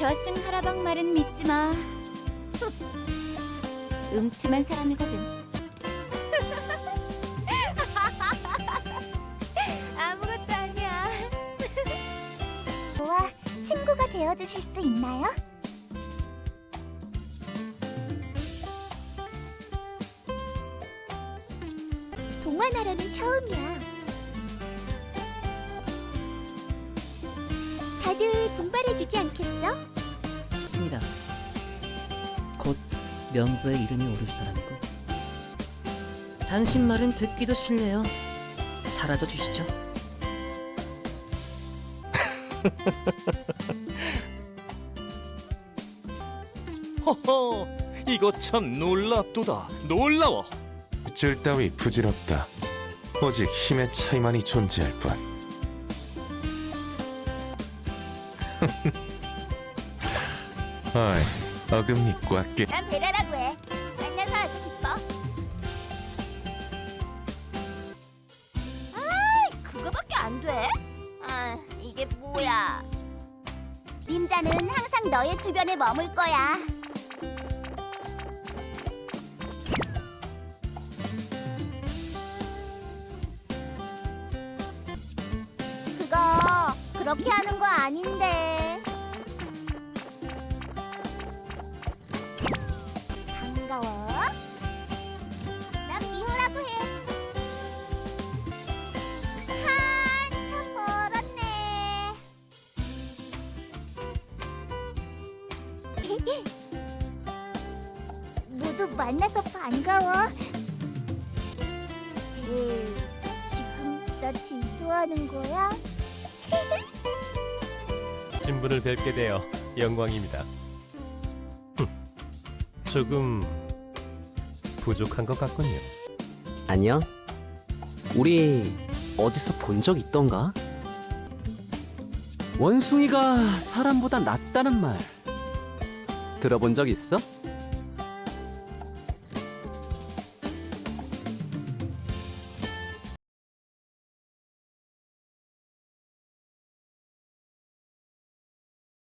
저승 하라방 말은 믿지 마. 음침한 사람이거든. 아무것도 아니야. 좋아, 친구가 되어주실 수 있나요? 동화나라는 처음이야. 분발해주지 않겠어? 좋습니다. 곧 명부에 이름이 오를 사람이고 당신 말은 듣기도 싫네요. 사라져 주시죠. 허허, 이거 참 놀랍도다. 놀라워. 줄 따위 부질없다. 오직 힘의 차이만이 존재할 뿐. 어이, 어금니 꽉 끼. 난 베라라고 해. 만나서 아주 기뻐. 아, 그거밖에 안 돼? 아, 이게 뭐야? 림자는 항상 너의 주변에 머물 거야. 그렇게 하는 거 아닌데. 반가워. 난 미호라고 해. 한참 멀었네. 모두 만나서 반가워. 지금 나 질투하는 거야? 친분을 뵙게 되어 영광입니다. 흠, 조금 부족한 것 같군요. 아니요. 우리 어디서 본 적 있던가? 원숭이가 사람보다 낫다는 말 들어본 적 있어?